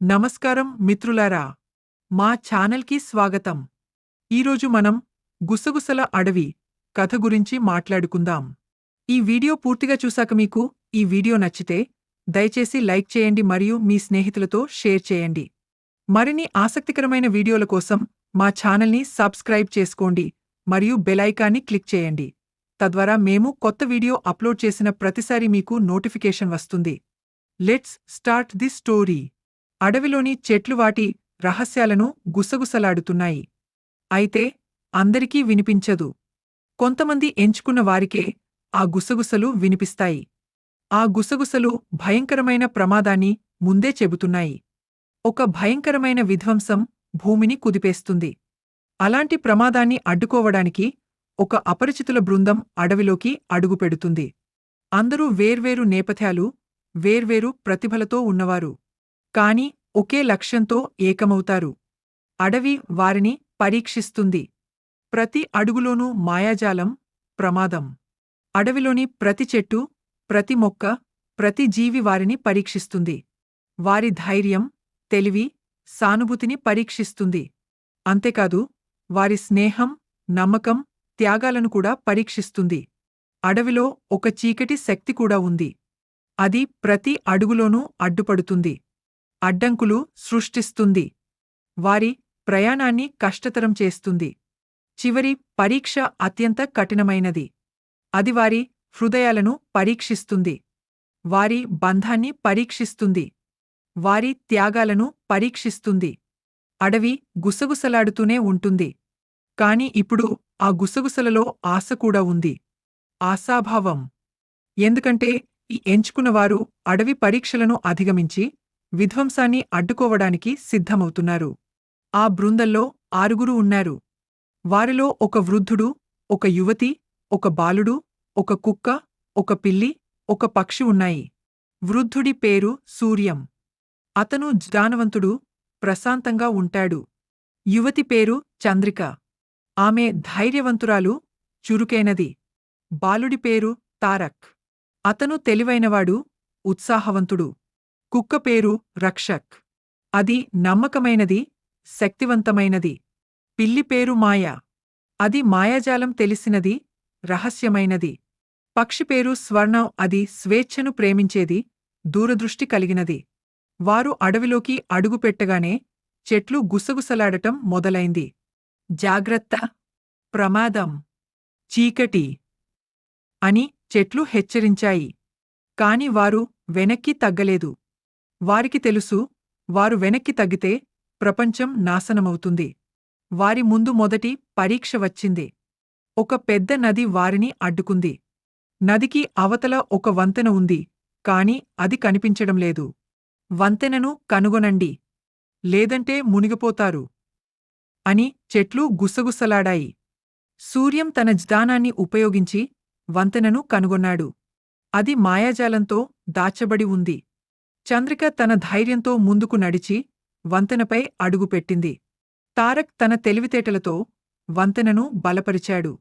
నమస్కారం మిత్రులారా మా ఛానల్కి స్వాగతం. ఈరోజు మనం గుసగుసల అడవి కథ గురించి మాట్లాడుకుందాం. ఈ వీడియో పూర్తిగా చూశాక మీకు ఈ వీడియో నచ్చితే దయచేసి లైక్ చేయండి మరియు మీ స్నేహితులతో షేర్ చేయండి. మరిన్ని ఆసక్తికరమైన వీడియోల కోసం మా ఛానల్ని సబ్స్క్రైబ్ చేసుకోండి మరియు బెలైకాన్ని క్లిక్ చేయండి. తద్వారా మేము కొత్త వీడియో అప్లోడ్ చేసిన ప్రతిసారి మీకు నోటిఫికేషన్ వస్తుంది. Let's start the story. అడవిలోని చెట్లు వాటి రహస్యాలను గుసగుసలాడుతున్నాయి. అయితే అందరికీ వినిపించదు. కొంతమంది ఎంచుకున్న వారికే ఆ గుసగుసలు వినిపిస్తాయి. ఆ గుసగుసలు భయంకరమైన ప్రమాదాన్ని ముందే చెబుతున్నాయి. ఒక భయంకరమైన విధ్వంసం భూమిని కుదిపేస్తుంది. అలాంటి ప్రమాదాన్ని అడ్డుకోవడానికి ఒక అపరిచితుల బృందం అడవిలోకి అడుగుపెడుతుంది. అందరూ వేర్వేరు నేపథ్యాలు వేర్వేరు ప్రతిభలతో ఉన్నవారు. కాని ఒకే లక్ష్యంతో ఏకమవుతారు. అడవి వారిని పరీక్షిస్తుంది. ప్రతి అడుగులోనూ మాయాజాలం ప్రమాదం. అడవిలోని ప్రతి చెట్టు ప్రతి మొక్క ప్రతి జీవి వారిని పరీక్షిస్తుంది. వారి ధైర్యం తెలివి సానుభూతిని పరీక్షిస్తుంది. అంతేకాదు వారి స్నేహం నమ్మకం త్యాగాలను కూడా పరీక్షిస్తుంది. అడవిలో ఒక చీకటి శక్తి కూడా ఉంది. అది ప్రతి అడుగులోనూ అడ్డుపడుతుంది. అడ్డంకులు సృష్టిస్తుంది. వారి ప్రయాణాన్ని కష్టతరం చేస్తుంది. చివరి పరీక్ష అత్యంత కఠినమైనది. అది వారి హృదయాలను పరీక్షిస్తుంది. వారి బంధాన్ని పరీక్షిస్తుంది. వారి త్యాగాలను పరీక్షిస్తుంది. అడవి గుసగుసలాడుతూనే ఉంటుంది. కాని ఇప్పుడు ఆ గుసగుసలలో ఆశ కూడా ఉంది. ఆశాభావం. ఎందుకంటే ఈ ఎంచుకున్నవారు అడవి పరీక్షలను అధిగమించి విధ్వంసాన్ని అడ్డుకోవడానికి సిద్ధమవుతున్నారు. ఆ బృందంలో ఆరుగురు ఉన్నారు. వారిలో ఒక వృద్ధుడు ఒక యువతి ఒక బాలుడు ఒక కుక్క ఒక పిల్లి ఒక పక్షి ఉన్నాయి. వృద్ధుడి పేరు సూర్యం. అతను జ్ఞానవంతుడు ప్రశాంతంగా ఉంటాడు. యువతి పేరు చంద్రిక. ఆమె ధైర్యవంతురాలు చురుకైనది. బాలుడి పేరు తారక్. అతను తెలివైనవాడు ఉత్సాహవంతుడు. కుక్క పేరు రక్షక్. అది నమ్మకమైనది శక్తివంతమైనది. పిల్లి పేరు మాయా. అది మాయాజాలం తెలిసినది రహస్యమైనది. పక్షి పేరు స్వర్ణం. అది స్వేచ్ఛను ప్రేమించేది దూరదృష్టి కలిగినది. వారు అడవిలోకి అడుగుపెట్టగానే చెట్లు గుసగుసలాడటం మొదలైంది. జాగ్రత్త. ప్రమాదం. చీకటి. అని చెట్లు హెచ్చరించాయి. కాని వారు వెనక్కి తగ్గలేదు. వారికి తెలుసు వారు వెనక్కి తగ్గితే ప్రపంచం నాశనమవుతుంది. వారి ముందు మొదటి పరీక్ష వచ్చింది. ఒక పెద్ద నది వారిని అడ్డుకుంది. నదికి అవతల ఒక వంతెన ఉంది కాని అది కనిపించడం లేదు. వంతెనను కనుగొనండి. లేదంటే మునిగిపోతారు. అని చెట్లు గుసగుసలాడాయి. సూర్యం తన జ్ఞానాన్ని ఉపయోగించి వంతెనను కనుగొన్నాడు. అది మాయాజాలంతో దాచబడి ఉంది. చంద్రిక తన ధైర్యంతో ముందుకు నడిచి వంతెనపై అడుగుపెట్టింది తారక్ తన తెలివితేటలతో వంతెనను బలపరిచాడు.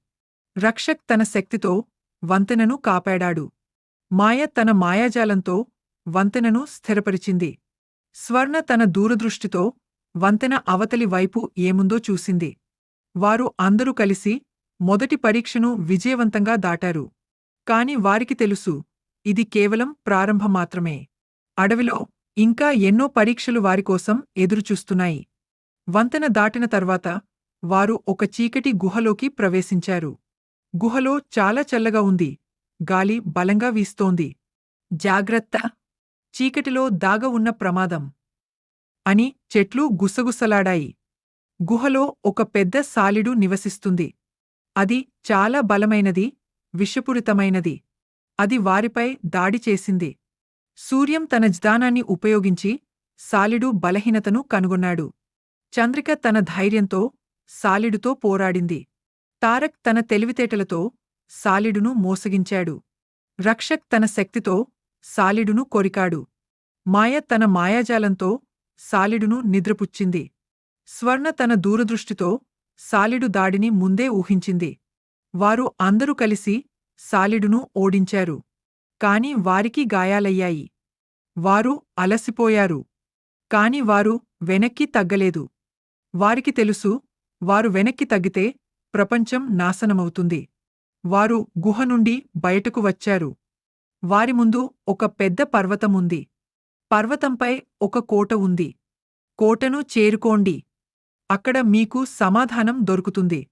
రక్షక్ తన శక్తితో వంతెనను కాపాడాడు. మాయ తన మాయాజాలంతో వంతెనను స్థిరపరిచింది. స్వర్ణ తన దూరదృష్టితో వంతెన అవతలి వైపు ఏముందో చూసింది. వారు అందరూ కలిసి మొదటి పరీక్షను విజయవంతంగా దాటారు. కాని వారికి తెలుసు ఇది కేవలం ప్రారంభం మాత్రమే. అడవిలో ఇంకా ఎన్నో పరీక్షలు వారికోసం ఎదురుచూస్తున్నాయి. వంతెన దాటిన తర్వాత వారు ఒక చీకటి గుహలోకి ప్రవేశించారు. గుహలో చాలా చల్లగా ఉంది. గాలి బలంగా వీస్తోంది. జాగ్రత్త! చీకటిలో దాగ ఉన్న ప్రమాదం! అని చెట్లు గుసగుసలాడాయి. గుహలో ఒక పెద్ద సాలిడు నివసిస్తుంది. అది చాలా బలమైనది విషపూరితమైనది. అది వారిపై దాడి చేసింది. సూర్యం తన జ్ఞానాన్ని ఉపయోగించి సాలిడు బలహీనతను కనుగొన్నాడు. చంద్రిక తన ధైర్యంతో సాలిడుతో పోరాడింది. తారక్ తన తెలివితేటలతో సాలిడును మోసగించాడు. రక్షక్ తన శక్తితో సాలిడును కొరికాడు. మాయ తన మాయాజాలంతో సాలిడును నిద్రపుచ్చింది. స్వర్ణ తన దూరదృష్టితో సాలిడు దాడిని ముందే ఊహించింది. వారు అందరూ కలిసి సాలిడును ఓడించారు. కాని వారికి గాయాలయ్యాయి. వారు అలసిపోయారు. కాని వారు వెనక్కి తగ్గలేదు. వారికి తెలుసు వారు వెనక్కి తగ్గితే ప్రపంచం నాశనమవుతుంది. వారు గుహ నుండి బయటకు వచ్చారు. వారి ముందు ఒక పెద్ద పర్వతం ఉంది. పర్వతంపై ఒక కోట ఉంది. కోటను చేరుకోండి. అక్కడ మీకు సమాధానం దొరుకుతుంది.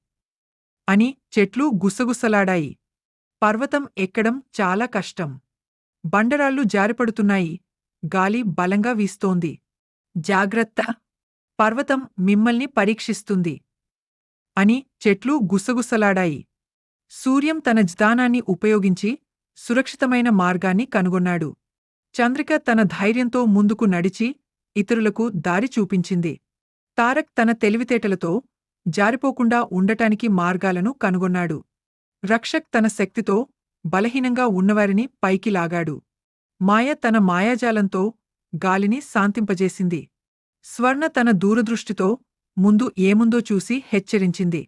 అని చెట్లు గుసగుసలాడాయి. పర్వతం ఎక్కడం చాలా కష్టం. బండరాళ్ళు జారిపడుతున్నాయి. గాలి బలంగా వీస్తోంది. జాగ్రత్త. పర్వతం మిమ్మల్ని పరీక్షిస్తుంది. అని చెట్లు గుసగుసలాడాయి. సూర్యం తన జ్ఞానాన్ని ఉపయోగించి సురక్షితమైన మార్గాన్ని కనుగొన్నాడు. చంద్రిక తన ధైర్యంతో ముందుకు నడిచి ఇతరులకు దారి చూపించింది. తారక్ తన తెలివితేటలతో జారిపోకుండా ఉండటానికి మార్గాలను కనుగొన్నాడు. రక్షక్ తన శక్తితో బలహీనంగా ఉన్నవారిని పైకి లాగాడు. మాయ తన మాయాజాలంతో గాలిని శాంతింపజేసింది. స్వర్ణ తన దూరదృష్టితో ముందు ఏముందో చూసి హెచ్చరించింది.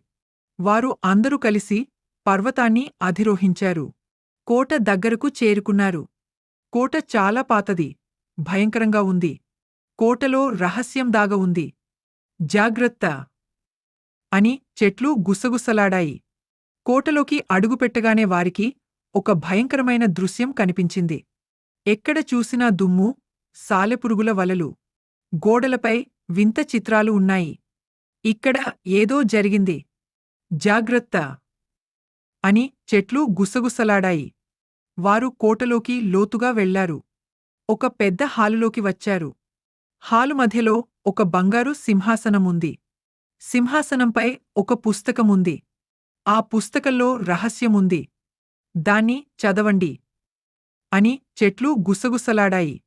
వారు అందరూ కలిసి పర్వతాన్ని అధిరోహించారు. కోట దగ్గరకు చేరుకున్నారు. కోట చాలా పాతది భయంకరంగా ఉంది. కోటలో రహస్యం దాగ ఉంది. జాగ్రత్త! అని చెట్లు గుసగుసలాడాయి. కోటలోకి అడుగుపెట్టగానే వారికి ఒక భయంకరమైన దృశ్యం కనిపించింది. ఎక్కడ చూసినా దుమ్ము సాలెపురుగుల వలలు గోడలపై వింత చిత్రాలు ఉన్నాయి. ఇక్కడ ఏదో జరిగింది. జాగ్రత్త! అని చెట్లు గుసగుసలాడాయి. వారు కోటలోకి లోతుగా వెళ్ళారు ఒక పెద్ద హాలులోకి వచ్చారు. హాలు మధ్యలో ఒక బంగారు సింహాసనముంది. సింహాసనంపై ఒక పుస్తకముంది. ఆ పుస్తకంలో రహస్యముంది. దాన్ని చదవండి. అని చెట్లు గుసగుసలాడాయి.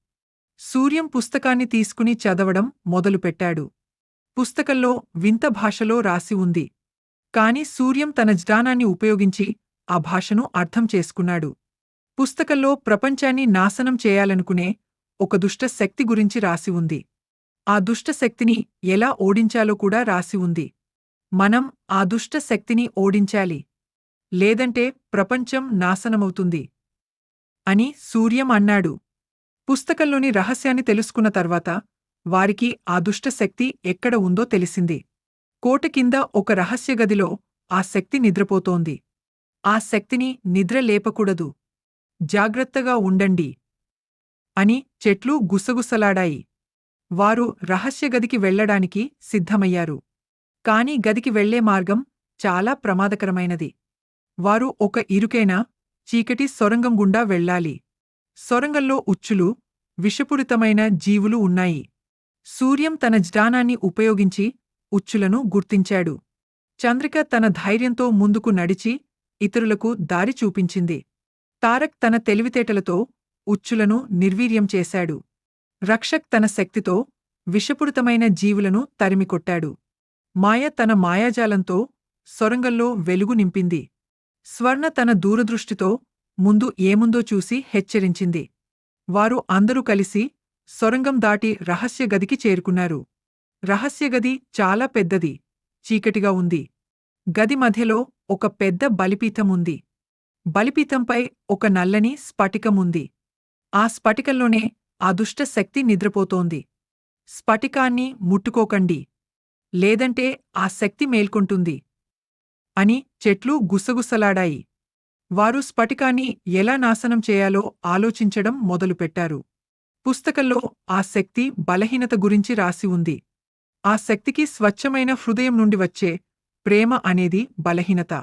సూర్యం పుస్తకాన్ని తీసుకుని చదవడం మొదలుపెట్టాడు. పుస్తకంలో వింత భాషలో రాసి ఉంది. కాని సూర్యం తన జ్ఞానాన్ని ఉపయోగించి ఆ భాషను అర్థం చేసుకున్నాడు. పుస్తకంలో ప్రపంచాన్ని నాశనం చేయాలనుకునే ఒక దుష్ట శక్తి గురించి రాసి ఉంది. ఆ దుష్టశక్తిని ఎలా ఓడించాలో కూడా రాసి ఉంది. మనం ఆ దుష్ట శక్తిని ఓడించాలి. లేదంటే ప్రపంచం నాశనమవుతుంది. అని సూర్యం అన్నాడు. పుస్తకంలోని రహస్యాన్ని తెలుసుకున్న తర్వాత వారికి ఆ దుష్ట శక్తి ఎక్కడ ఉందో తెలిసింది. కోట కింద ఒక రహస్య గదిలో ఆ శక్తి నిద్రపోతోంది. ఆ శక్తిని నిద్ర లేపకూడదు. జాగ్రత్తగా ఉండండి. అని చెట్లు గుసగుసలాడాయి. వారు రహస్య గదికి వెళ్ళడానికి సిద్ధమయ్యారు. కాని గదికి వెళ్ళే మార్గం చాలా ప్రమాదకరమైనది. వారు ఒక ఇరుకైన చీకటి సొరంగం గుండా వెళ్ళాలి. సొరంగంలో ఉచ్చులు విషపూరితమైన జీవులు ఉన్నాయి. సూర్యం తన జ్ఞానాన్ని ఉపయోగించి ఉచ్చులను గుర్తించాడు. చంద్రిక తన ధైర్యంతో ముందుకు నడిచి ఇతరులకు దారి చూపించింది. తారక్ తన తెలివితేటలతో ఉచ్చులను నిర్వీర్యం చేశాడు. రక్షక్ తన శక్తితో విషపూరితమైన జీవులను తరిమికొట్టాడు. మాయ తన మాయాజాలంతో సొరంగంలో వెలుగు నింపింది. స్వర్ణ తన దూరదృష్టితో ముందు ఏముందో చూసి హెచ్చరించింది. వారు అందరూ కలిసి సొరంగం దాటి రహస్య గదికి చేరుకున్నారు. రహస్యగది చాలా పెద్దది చీకటిగా ఉంది. గది మధ్యలో ఒక పెద్ద బలిపీఠం ఉంది. బలిపీఠంపై ఒక నల్లని స్ఫటికముంది ఆ స్ఫటికంలోనే అదుష్ట శక్తి నిద్రపోతోంది. స్ఫటికాన్ని ముట్టుకోకండి. లేదంటే ఆ శక్తి మేల్కొంటుంది అని చెట్లు గుసగుసలాడాయి. వారు స్ఫటికాన్ని ఎలా నాశనం చేయాలో ఆలోచించడం మొదలుపెట్టారు. పుస్తకంలో ఆ శక్తి బలహీనత గురించి రాసి ఉంది. ఆ శక్తికి స్వచ్ఛమైన హృదయం నుండి వచ్చే ప్రేమ అనేది బలహీనత.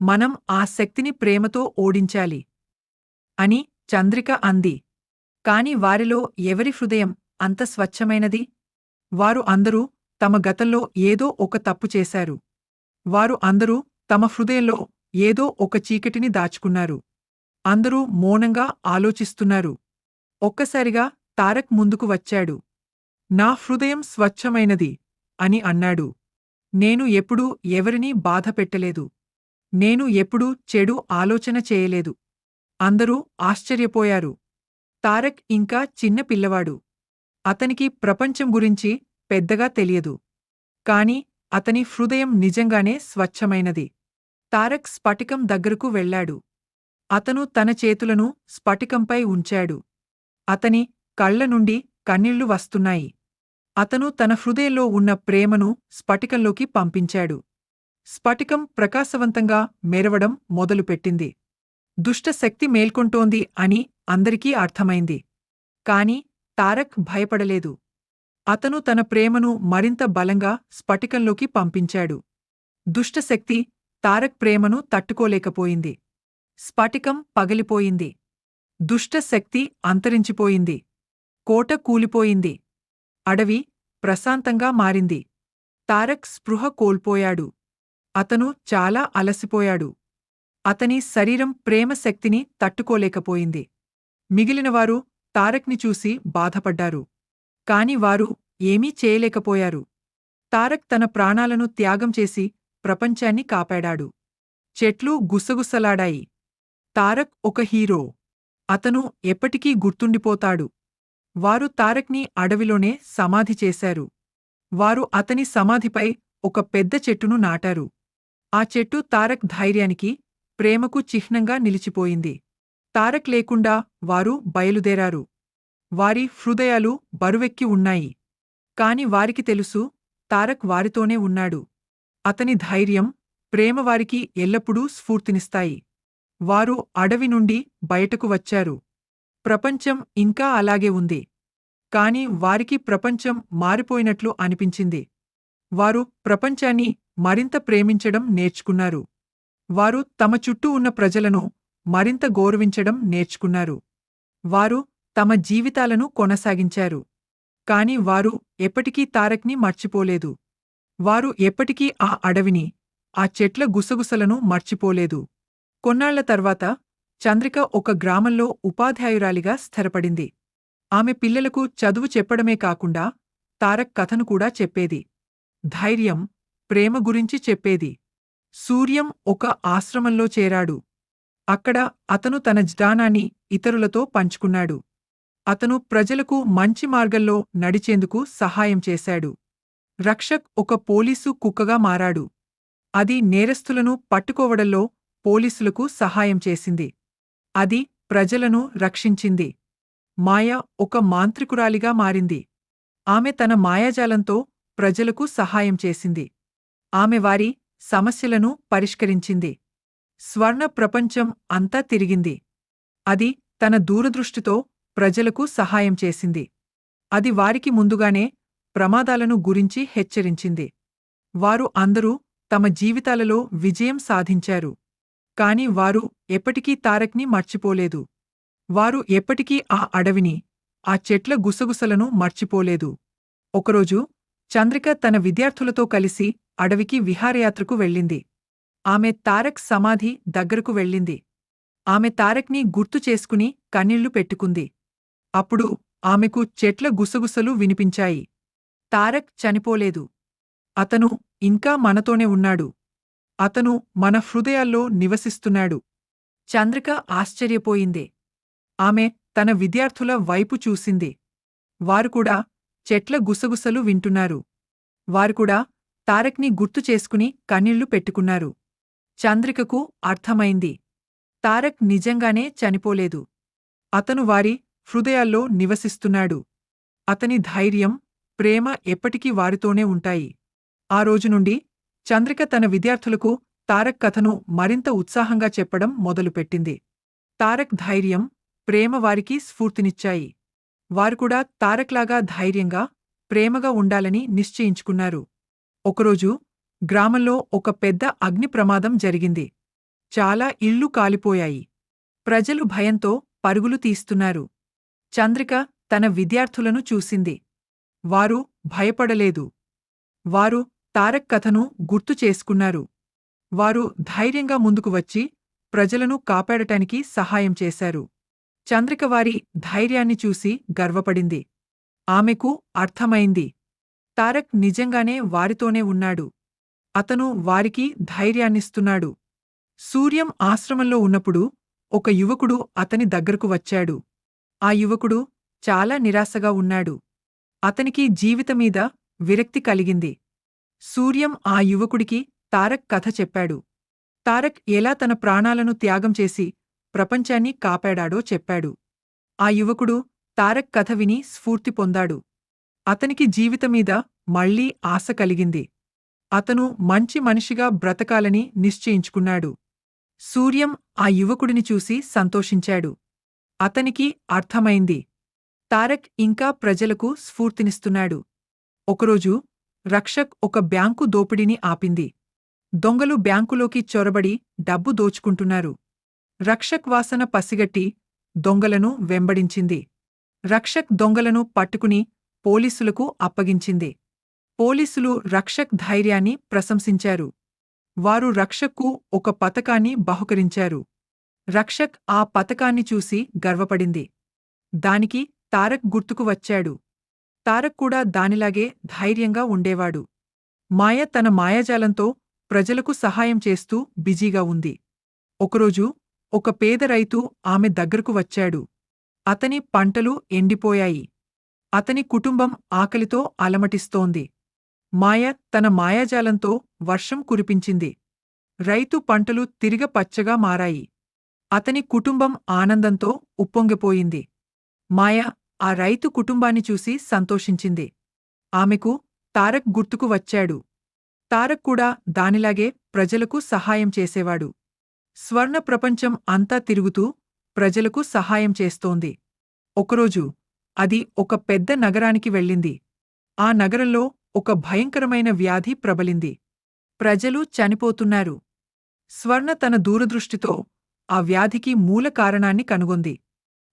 మనం ఆ శక్తిని ప్రేమతో ఓడించాలి అని చంద్రిక అంది. కాని వారిలో ఎవరి హృదయం అంత స్వచ్ఛమైనది? వారు అందరూ తమ గతంలో ఏదో ఒక తప్పు చేశారు. వారు అందరూ తమ హృదయంలో ఏదో ఒక చీకటిని దాచుకున్నారు. అందరూ మౌనంగా ఆలోచిస్తున్నారు. ఒక్కసారిగా తారక్ ముందుకు వచ్చాడు. నా హృదయం స్వచ్ఛమైనది అని అన్నాడు. నేను ఎప్పుడూ ఎవరినీ బాధపెట్టలేదు నేను ఎప్పుడూ చెడు ఆలోచన చేయలేదు. అందరూ ఆశ్చర్యపోయారు. తారక్ ఇంకా చిన్న పిల్లవాడు. అతనికి ప్రపంచం గురించి పెద్దగా తెలియదు. కాని అతని హృదయం నిజంగానే స్వచ్ఛమైనది. తారక్ స్ఫటికం దగ్గరకు వెళ్ళాడు. అతను తన చేతులను స్ఫటికంపై ఉంచాడు. అతని కళ్ళ నుండి కన్నీళ్ళు వస్తున్నాయి. అతను తన హృదయంలో ఉన్న ప్రేమను స్ఫటికంలోకి పంపించాడు. స్ఫటికం ప్రకాశవంతంగా మెరవడం మొదలుపెట్టింది. దుష్టశక్తి మేల్కొంటోంది అని అందరికీ అర్థమైంది. కాని తారక్ భయపడలేదు. అతను తన ప్రేమను మరింత బలంగా స్ఫటికంలోకి పంపించాడు. దుష్టశక్తి తారక్ ప్రేమను తట్టుకోలేకపోయింది. స్ఫటికం పగిలిపోయింది. దుష్టశక్తి అంతరించిపోయింది. కోట కూలిపోయింది. అడవి ప్రశాంతంగా మారింది. తారక్ స్పృహ కోల్పోయాడు. అతను చాలా అలసిపోయాడు. అతని శరీరం ప్రేమశక్తిని తట్టుకోలేకపోయింది. మిగిలినవారు తారక్ని చూసి బాధపడ్డారు. కాని వారు ఏమీ చేయలేకపోయారు. తారక్ తన ప్రాణాలను త్యాగం చేసి ప్రపంచాన్ని కాపాడాడు. చెట్లు గుసగుసలాడాయి. తారక్ ఒక హీరో. అతను ఎప్పటికీ గుర్తుండిపోతాడు. వారు తారక్ని అడవిలోనే సమాధి చేశారు. వారు అతని సమాధిపై ఒక పెద్ద చెట్టును నాటారు. ఆ చెట్టు తారక్ ధైర్యానికి ప్రేమకు చిహ్నంగా నిలిచిపోయింది. తారక్ లేకుండా వారు బయలుదేరారు. వారి హృదయాలు బరువెక్కి ఉన్నాయి. కాని వారికి తెలుసు తారక్ వారితోనే ఉన్నాడు. అతని ధైర్యం ప్రేమ వారికి ఎల్లప్పుడూ స్ఫూర్తినిస్తాయి. వారు అడవి నుండి బయటకు వచ్చారు. ప్రపంచం ఇంకా అలాగే ఉంది. కాని వారికి ప్రపంచం మారిపోయినట్లు అనిపించింది. వారు ప్రపంచాన్ని మరింత ప్రేమించడం నేర్చుకున్నారు. వారు తమ చుట్టూ ఉన్న ప్రజలను మరింత గౌరవించడం నేర్చుకున్నారు. వారు తమ జీవితాలను కొనసాగించారు. కాని వారు ఎప్పటికీ తారక్ని మర్చిపోలేదు. వారు ఎప్పటికీ ఆ అడవిని ఆ చెట్ల గుసగుసలను మర్చిపోలేదు. కొన్నాళ్ళ తర్వాత చంద్రిక ఒక గ్రామంలో ఉపాధ్యాయురాలిగా స్థిరపడింది. ఆమె పిల్లలకు చదువు చెప్పడమే కాకుండా తారక్ కథను కూడా చెప్పేది. ధైర్యం ప్రేమ గురించి చెప్పేది. సూర్యం ఒక ఆశ్రమంలో చేరాడు. అక్కడ అతను తన జ్ఞానాన్ని ఇతరులతో పంచుకున్నాడు. అతను ప్రజలకు మంచి మార్గంలో నడిచేందుకు సహాయం చేశాడు. రక్షక్ ఒక పోలీసు కుక్కగా మారాడు. అది నేరస్తులను పట్టుకోవడంలో పోలీసులకు సహాయం చేసింది. అది ప్రజలను రక్షించింది. మాయ ఒక మాంత్రికురాలిగా మారింది. ఆమె తన మాయాజాలంతో ప్రజలకు సహాయం చేసింది. ఆమె వారి సమస్యలను పరిష్కరించింది. స్వర్ణ ప్రపంచం అంతా తిరిగింది. అది తన దూరదృష్టితో ప్రజలకు సహాయం చేసింది. అది వారికి ముందుగానే ప్రమాదాలను గురించి హెచ్చరించింది. వారు అందరూ తమ జీవితాలలో విజయం సాధించారు. కాని వారు ఎప్పటికీ తారక్ని మర్చిపోలేదు. వారు ఎప్పటికీ ఆ అడవిని ఆ చెట్ల గుసగుసలను మర్చిపోలేదు. ఒకరోజు చంద్రిక తన విద్యార్థులతో కలిసి అడవికి విహారయాత్రకు వెళ్ళింది. ఆమె తారక్ సమాధి దగ్గరకు వెళ్ళింది. ఆమె తారక్ని గుర్తు చేసుకుని కన్నీళ్ళు పెట్టుకుంది. అప్పుడు ఆమెకు చెట్ల గుసగుసలు వినిపించాయి. తారక్ చనిపోలేదు. అతను ఇంకా మనతోనే ఉన్నాడు. అతను మన హృదయాల్లో నివసిస్తున్నాడు. చంద్రిక ఆశ్చర్యపోయింది. ఆమె తన విద్యార్థుల వైపు చూసింది. వారు కూడా చెట్ల గుసగుసలు వింటున్నారు. వారుకూడా తారక్ని గుర్తు చేసుకుని కన్నీళ్ళు పెట్టుకున్నారు. చంద్రికకు అర్థమైంది. తారక్ నిజంగానే చనిపోలేదు. అతను వారి హృదయాల్లో నివసిస్తున్నాడు. అతని ధైర్యం ప్రేమ ఎప్పటికీ వారితోనే ఉంటాయి. ఆ రోజు నుండి చంద్రిక తన విద్యార్థులకు తారక్ కథను మరింత ఉత్సాహంగా చెప్పడం మొదలుపెట్టింది. తారక్ ధైర్యం ప్రేమ వారికి స్ఫూర్తినిచ్చాయి. వారుకూడా తారక్లాగా ధైర్యంగా ప్రేమగా ఉండాలని నిశ్చయించుకున్నారు. ఒకరోజు గ్రామంలో ఒక పెద్ద అగ్ని ప్రమాదం జరిగింది. చాలా ఇళ్ళు కాలిపోయాయి. ప్రజలు భయంతో పరుగులు తీస్తున్నారు. చంద్రిక తన విద్యార్థులను చూసింది. వారు భయపడలేదు. వారు తారక్ కథను గుర్తు చేసుకున్నారు. వారు ధైర్యంగా ముందుకు వచ్చి ప్రజలను కాపాడటానికి సహాయం చేశారు. చంద్రిక వారి ధైర్యాన్ని చూసి గర్వపడింది. ఆమెకు అర్థమైంది. తారక్ నిజంగానే వారితోనే ఉన్నాడు. అతను వారికి ధైర్యాన్నిస్తున్నాడు. సూర్యం ఆశ్రమంలో ఉన్నప్పుడు ఒక యువకుడు అతని దగ్గరకు వచ్చాడు. ఆ యువకుడు చాలా నిరాశగా ఉన్నాడు. అతనికి జీవితమీద విరక్తి కలిగింది. సూర్యం ఆ యువకుడికి తారక్ కథ చెప్పాడు. తారక్ ఎలా తన ప్రాణాలను త్యాగం చేసి ప్రపంచాన్ని కాపాడాడో చెప్పాడు. ఆ యువకుడు తారక్ కథ విని స్ఫూర్తి పొందాడు. అతనికి జీవితమీద మళ్ళీ ఆశ కలిగింది. అతను మంచి మనిషిగా బ్రతకాలని నిశ్చయించుకున్నాడు. సూర్యం ఆ యువకుడిని చూసి సంతోషించాడు. అతనికి అర్థమైంది. తారక్ ఇంకా ప్రజలకు స్ఫూర్తినిస్తున్నాడు. ఒకరోజు రక్షక్ ఒక బ్యాంకు దోపిడీని ఆపింది. దొంగలు బ్యాంకులోకి చొరబడి డబ్బు దోచుకుంటున్నారు. రక్షక్ వాసన పసిగట్టి దొంగలను వెంబడించింది. రక్షక్ దొంగలను పట్టుకుని పోలీసులకు అప్పగించింది. పోలీసులు రక్షక్ ధైర్యాన్ని ప్రశంసించారు. వారు రక్షక్కు ఒక పతకాన్ని బహుకరించారు. రక్షక్ ఆ పతకాన్ని చూసి గర్వపడింది. దానికి తారక్ గుర్తుకు వచ్చాడు. తారక్ కూడా దానిలాగే ధైర్యంగా ఉండేవాడు. మాయ తన మాయాజాలంతో ప్రజలకు సహాయం చేస్తూ బిజీగా ఉంది. ఒకరోజు ఒక పేద రైతు ఆమె దగ్గరకు వచ్చాడు. అతని పంటలు ఎండిపోయాయి. అతని కుటుంబం ఆకలితో అలమటిస్తోంది. మాయ తన మాయాజాలంతో వర్షం కురిపించింది. రైతు పంటలు తిరిగ పచ్చగా మారాయి. అతని కుటుంబం ఆనందంతో ఉప్పొంగిపోయింది. మాయ ఆ రైతు కుటుంబాన్ని చూసి సంతోషించింది. ఆమెకు తారక్ గుర్తుకు వచ్చాడు. తారక్ కూడా దానిలాగే ప్రజలకు సహాయం చేసేవాడు. స్వర్ణ ప్రపంచం అంతా తిరుగుతూ ప్రజలకు సహాయం చేస్తోంది. ఒకరోజు అది ఒక పెద్ద నగరానికి వెళ్ళింది. ఆ నగరంలో ఒక భయంకరమైన వ్యాధి ప్రబలింది. ప్రజలు చనిపోతున్నారు. స్వర్ణ తన దూరదృష్టితో ఆ వ్యాధికి మూల కారణాన్ని కనుగొంది.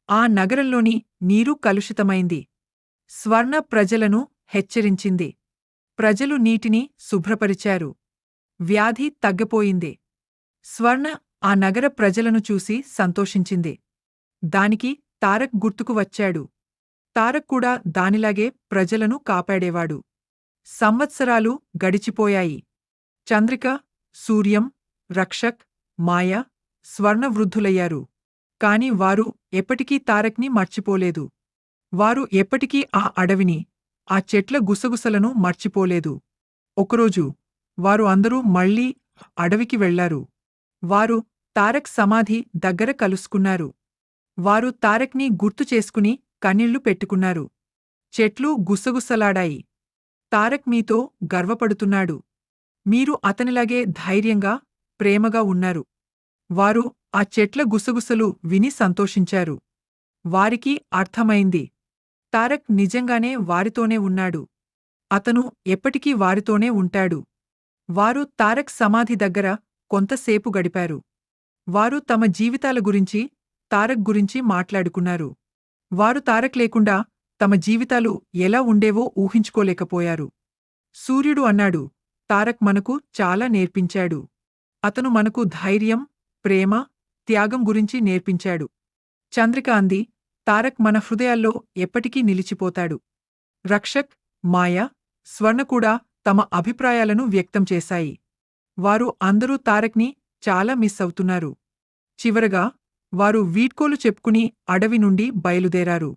ఆ నగరంలోని నీరు కలుషితమైంది. స్వర్ణ ప్రజలను హెచ్చరించింది. ప్రజలు నీటిని శుభ్రపరిచారు. వ్యాధి తగ్గిపోయింది. స్వర్ణ ఆ నగర ప్రజలను చూసి సంతోషించింది. దానికి తారక్ గుర్తుకు వచ్చాడు. తారక్ కూడా దానిలాగే ప్రజలను కాపాడేవాడు. సంవత్సరాలు గడిచిపోయాయి. చంద్రిక సూర్యం రక్షక్ మాయ స్వర్ణవృద్ధులయ్యారు. కాని వారు ఎప్పటికీ తారక్ని మర్చిపోలేదు. వారు ఎప్పటికీ ఆ అడవిని ఆ చెట్ల గుసగుసలను మర్చిపోలేదు. ఒకరోజు వారు అందరూ మళ్ళీ అడవికి వెళ్ళారు వారు తారక్ సమాధి దగ్గర కలుసుకున్నారు. వారు తారక్ని గుర్తు చేసుకుని కన్నీళ్ళు పెట్టుకున్నారు. చెట్లు గుసగుసలాడాయి. తారక్ మీతో గర్వపడుతున్నాడు. మీరు అతనిలాగే ధైర్యంగా ప్రేమగా ఉన్నారు. వారు ఆ చెట్ల గుసగుసలు విని సంతోషించారు. వారికి అర్థమైంది. తారక్ నిజంగానే వారితోనే ఉన్నాడు. అతను ఎప్పటికీ వారితోనే ఉంటాడు. వారు తారక్ సమాధి దగ్గర కొంతసేపు గడిపారు. వారు తమ జీవితాల గురించి తారక్ గురించి మాట్లాడుకున్నారు. వారు తారక్ లేకుండా తమ జీవితాలు ఎలా ఉండేవో ఊహించుకోలేకపోయారు. సూర్యుడు అన్నాడు తారక్ మనకు చాలా నేర్పించాడు. అతను మనకు ధైర్యం ప్రేమ త్యాగం గురించి నేర్పించాడు. చంద్రిక అంది తారక్ మన హృదయాల్లో ఎప్పటికీ నిలిచిపోతాడు. రక్షక్ మాయ స్వర్ణ కూడా తమ అభిప్రాయాలను వ్యక్తం చేశాయి. వారు అందరూ తారక్ని చాలా మిస్ అవుతున్నారు. చివరగా వారు వీడ్కోలు చెప్పుకుని అడవి నుండి బయలుదేరారు.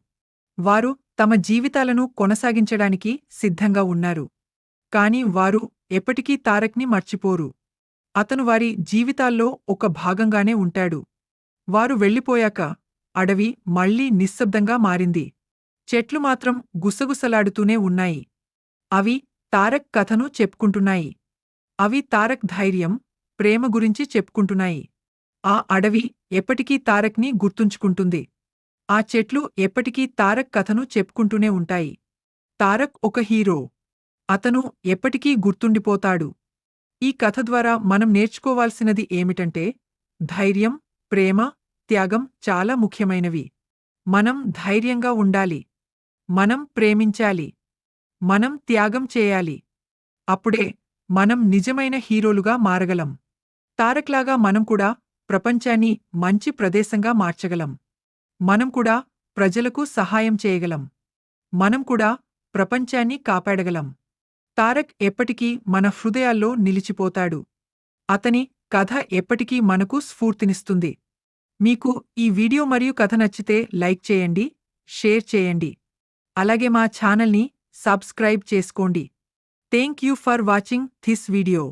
వారు తమ జీవితాలను కొనసాగించడానికి సిద్ధంగా ఉన్నారు. కాని వారు ఎప్పటికీ తారక్ని మర్చిపోరు. అతను వారి జీవితాల్లో ఒక భాగంగానే ఉంటాడు. వారు వెళ్ళిపోయాక అడవి మళ్ళీ నిశ్శబ్దంగా మారింది. చెట్లు మాత్రం గుసగుసలాడుతూనే ఉన్నాయి. అవి తారక్ కథను చెప్పుకుంటున్నాయి. అవి తారక్ ధైర్యం ప్రేమ గురించి చెప్పుకుంటున్నాయి. ఆ అడవి ఎప్పటికీ తారక్ని గుర్తుంచుకుంటుంది. ఆ చెట్లు ఎప్పటికీ తారక్ కథను చెప్పుకుంటూనే ఉంటాయి. తారక్ ఒక హీరో. అతను ఎప్పటికీ గుర్తుండిపోతాడు. ఈ కథ ద్వారా మనం నేర్చుకోవాల్సినది ఏమిటంటే ధైర్యం ప్రేమ త్యాగం చాలా ముఖ్యమైనవి. మనం ధైర్యంగా ఉండాలి. మనం ప్రేమించాలి. మనం త్యాగం చేయాలి. అప్పుడే మనం నిజమైన హీరోలుగా మారగలం. తారక్లాగా మనం కూడా ప్రపంచాన్ని మంచి ప్రదేశంగా మార్చగలం. మనం కూడా ప్రజలకు సహాయం చేయగలం. మనం కూడా ప్రపంచాన్ని కాపాడగలం. తారక్ ఎప్పటికీ మన హృదయాల్లో నిలిచిపోతాడు. అతని కథ ఎప్పటికీ మనకు స్ఫూర్తినిస్తుంది. మీకు ఈ వీడియో మరియు కథ నచ్చితే లైక్ చేయండి షేర్ చేయండి. అలాగే మా ఛానల్ని సబ్స్క్రైబ్ చేసుకోండి. Thank you for watching this video.